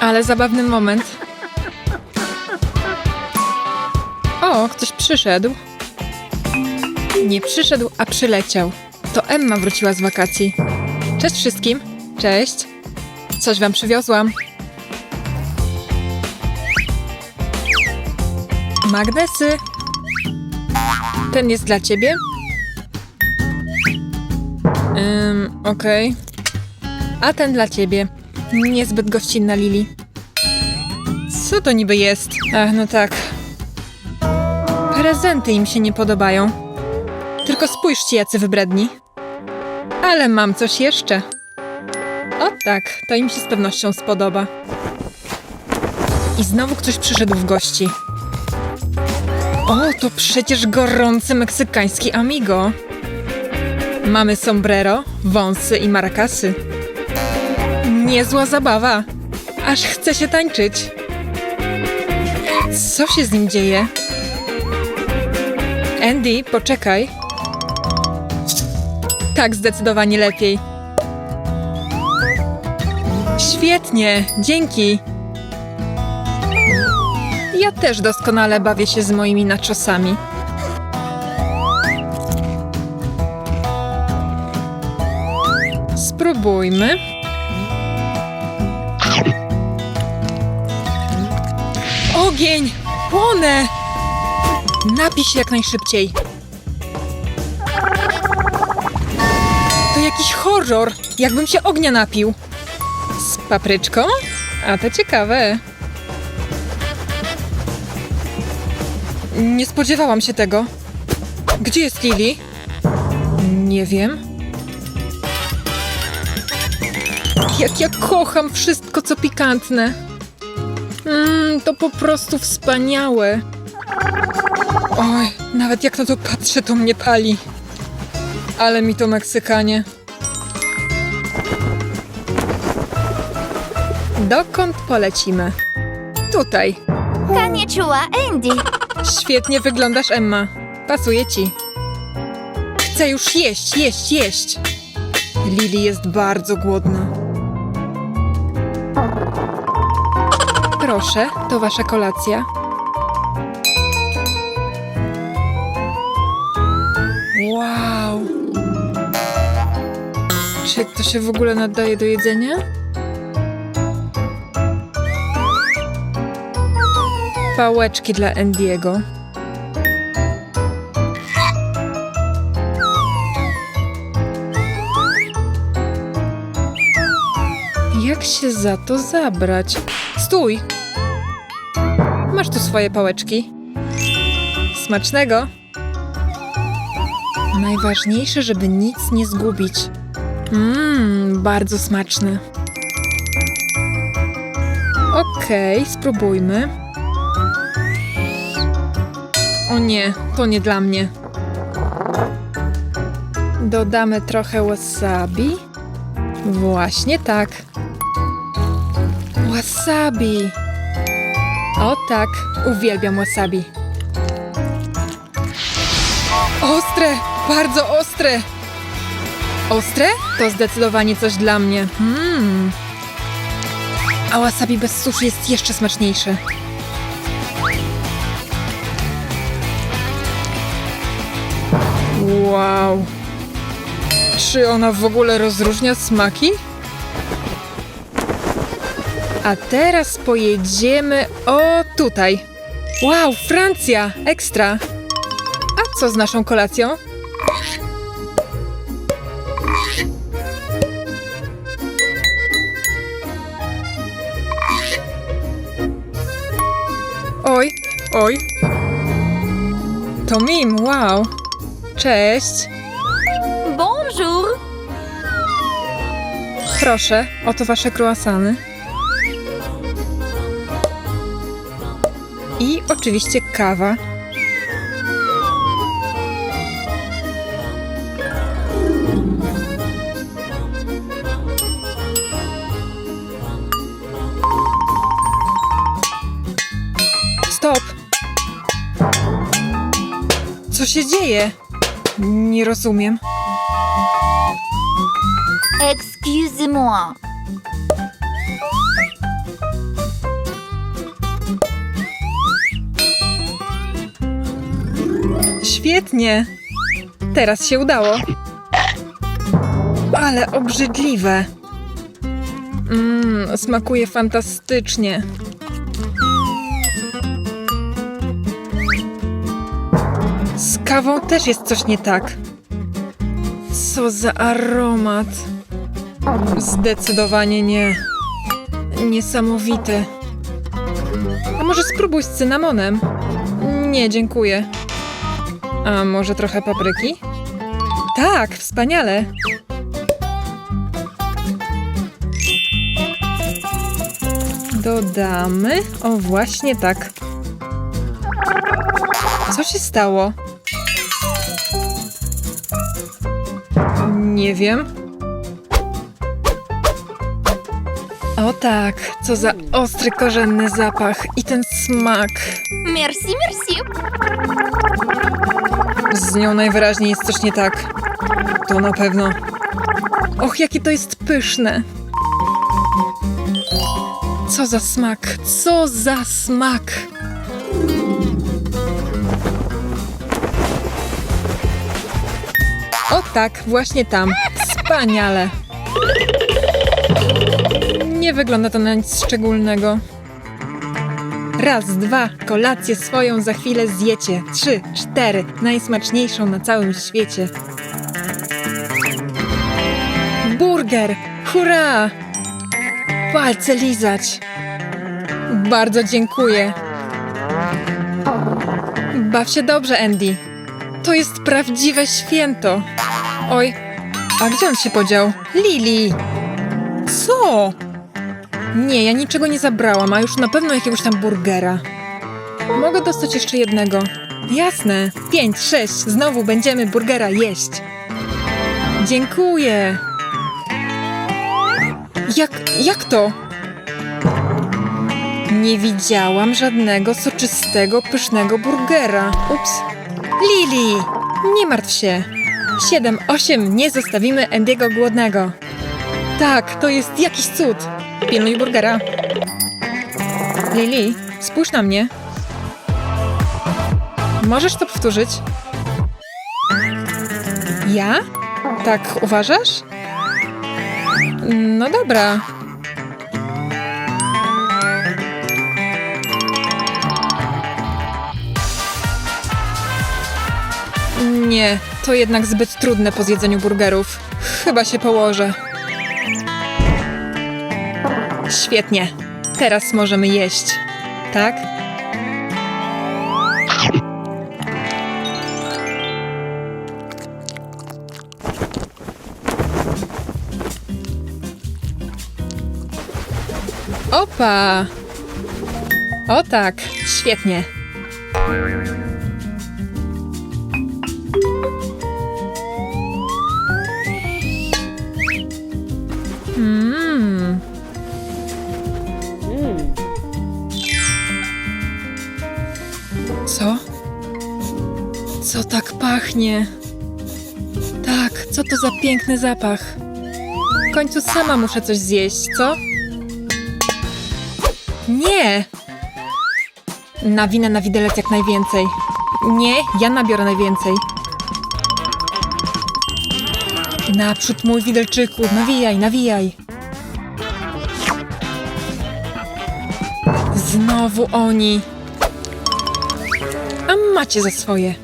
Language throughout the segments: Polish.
Ale zabawny moment. O, ktoś przyszedł. Nie przyszedł, a przyleciał. To Emma wróciła z wakacji. Cześć wszystkim. Cześć. Coś wam przywiozłam. Magnesy. Ten jest dla ciebie? Ym, okej. A ten dla ciebie. Niezbyt gościnna Lili. Co to niby jest? Ach, no tak. Prezenty im się nie podobają. Tylko spójrzcie, jacy wybredni. Ale mam coś jeszcze. O tak, to im się z pewnością spodoba. I znowu ktoś przyszedł w gości. O, to przecież gorący meksykański amigo. Mamy sombrero, wąsy i marakasy. Niezła zabawa. Aż chce się tańczyć. Co się z nim dzieje? Andy, poczekaj. Tak, zdecydowanie lepiej. Świetnie, dzięki. Ja też doskonale bawię się z moimi naczosami. Spróbujmy. Ogień! Płonę! Napij się jak najszybciej. To jakiś horror, jakbym się ognia napił. Z papryczką? A to ciekawe. Nie spodziewałam się tego. Gdzie jest Lili? Nie wiem. Jak ja kocham wszystko, co pikantne. Mmm, to po prostu wspaniałe. Oj, nawet jak na to patrzę, to mnie pali. Ale mi to Meksykanie. Dokąd polecimy? Tutaj. Konnichiwa, Andy. Świetnie wyglądasz, Emma. Pasuje ci. Chcę już jeść, jeść, jeść. Lili jest bardzo głodna. Proszę, to wasza kolacja. Wow. Czy to się w ogóle nadaje do jedzenia? Pałeczki dla Andiego. Jak się za to zabrać? Stój! Masz tu swoje pałeczki. Smacznego! Najważniejsze, żeby nic nie zgubić. Mmm, bardzo smaczne. Okej, spróbujmy. O nie, to nie dla mnie. Dodamy trochę wasabi. Właśnie tak. Wasabi. O tak, uwielbiam wasabi. Ostre, bardzo ostre. Ostre? To zdecydowanie coś dla mnie. Hmm. A wasabi bez sushi jest jeszcze smaczniejsze. Wow. Czy ona w ogóle rozróżnia smaki? A teraz pojedziemy o tutaj. Wow, Francja! Ekstra! A co z naszą kolacją? Oj, oj. To Mim, wow. Cześć. Bonjour. Proszę, oto wasze croissany. I oczywiście kawa. Stop! Co się dzieje? Nie rozumiem. Excusez-moi. Świetnie! Teraz się udało. Ale obrzydliwe. Mmm, smakuje fantastycznie. Z kawą też jest coś nie tak. Co za aromat. Zdecydowanie nie. Niesamowite. A może spróbuj z cynamonem? Nie, dziękuję. A może trochę papryki? Tak, wspaniale. Dodamy. O, właśnie tak. Co się stało? Nie wiem. O tak, co za ostry, korzenny zapach i ten smak. Merci, merci. Z nią najwyraźniej jest coś nie tak. To na pewno. Och, jakie to jest pyszne. Co za smak, co za smak. O tak, właśnie tam. Wspaniale. Nie wygląda to na nic szczególnego. Raz, dwa, kolację swoją za chwilę zjecie. Trzy, cztery, najsmaczniejszą na całym świecie. Burger! Hurra! Palce lizać. Bardzo dziękuję. Baw się dobrze, Andy. To jest prawdziwe święto. Oj, a gdzie on się podział? Lili! Co? Nie, ja niczego nie zabrałam, a już na pewno jakiegoś tam burgera. Mogę dostać jeszcze jednego. Jasne. Pięć, sześć. Znowu będziemy burgera jeść. Dziękuję. Jak, jak to? Nie widziałam żadnego soczystego, pysznego burgera. Ups. Lili! Nie martw się. Siedem, osiem, nie zostawimy Andiego głodnego. Tak, to jest jakiś cud. Pilnuj burgera. Lili, spójrz na mnie. Możesz to powtórzyć? Ja? Tak uważasz? No dobra. Nie, to jednak zbyt trudne po zjedzeniu burgerów. Chyba się położę. Świetnie. Teraz możemy jeść. Tak? Opa! O tak, świetnie. Co tak pachnie? Tak, co to za piękny zapach? W końcu sama muszę coś zjeść, co? Nie! Nawinę na widelec jak najwięcej. Nie, ja nabiorę najwięcej. Naprzód, mój widelczyku, nawijaj, nawijaj. Znowu oni. A macie za swoje.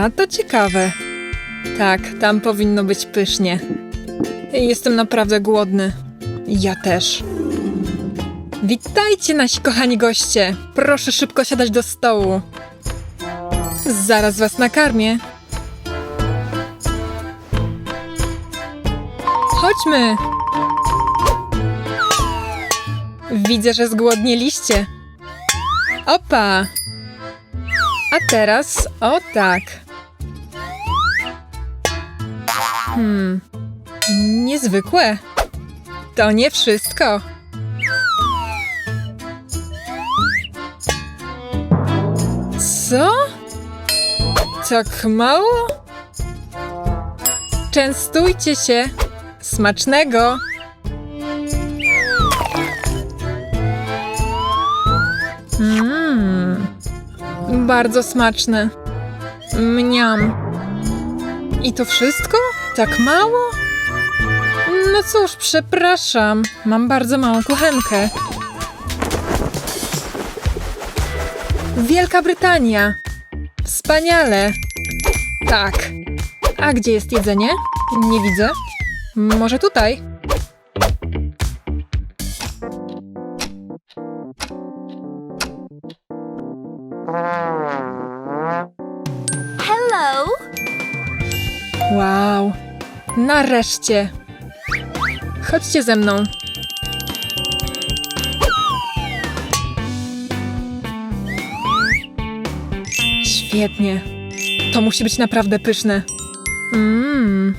A to ciekawe. Tak, tam powinno być pysznie. Jestem naprawdę głodny. Ja też. Witajcie, nasi kochani goście. Proszę szybko siadać do stołu. Zaraz was nakarmię. Chodźmy. Widzę, że zgłodnieliście. Opa. A teraz, o tak. Hmm. Niezwykłe. To nie wszystko. Co? Tak mało? Częstujcie się. Smacznego. Mmm. Bardzo smaczne. Mniam. I to wszystko? Tak mało? No cóż, przepraszam. Mam bardzo małą kuchenkę. Wielka Brytania. Wspaniale. Tak. A gdzie jest jedzenie? Nie widzę. Może tutaj? Nareszcie. Chodźcie ze mną. Świetnie. To musi być naprawdę pyszne. Mmm.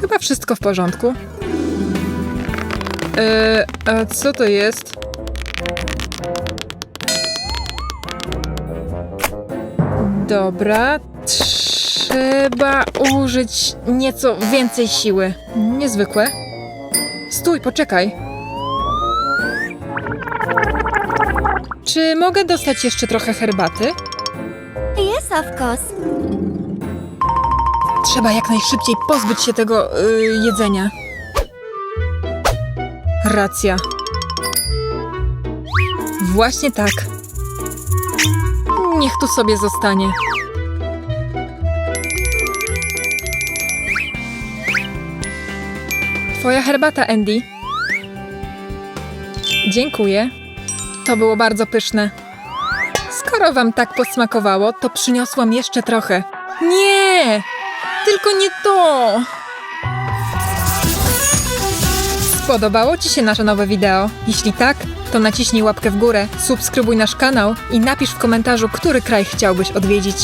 Chyba wszystko w porządku. Eee, a co to jest? Dobra, trzeba użyć nieco więcej siły. Niezwykłe. Stój, poczekaj. Czy mogę dostać jeszcze trochę herbaty? Yes, of course. Trzeba jak najszybciej pozbyć się tego y, jedzenia. Racja. Właśnie tak. Niech tu sobie zostanie. Twoja herbata, Andy. Dziękuję. To było bardzo pyszne. Skoro wam tak posmakowało, to przyniosłam jeszcze trochę. Nie! Tylko nie to! Spodobało Ci się nasze nowe wideo? Jeśli tak, to naciśnij łapkę w górę, subskrybuj nasz kanał i napisz w komentarzu, który kraj chciałbyś odwiedzić.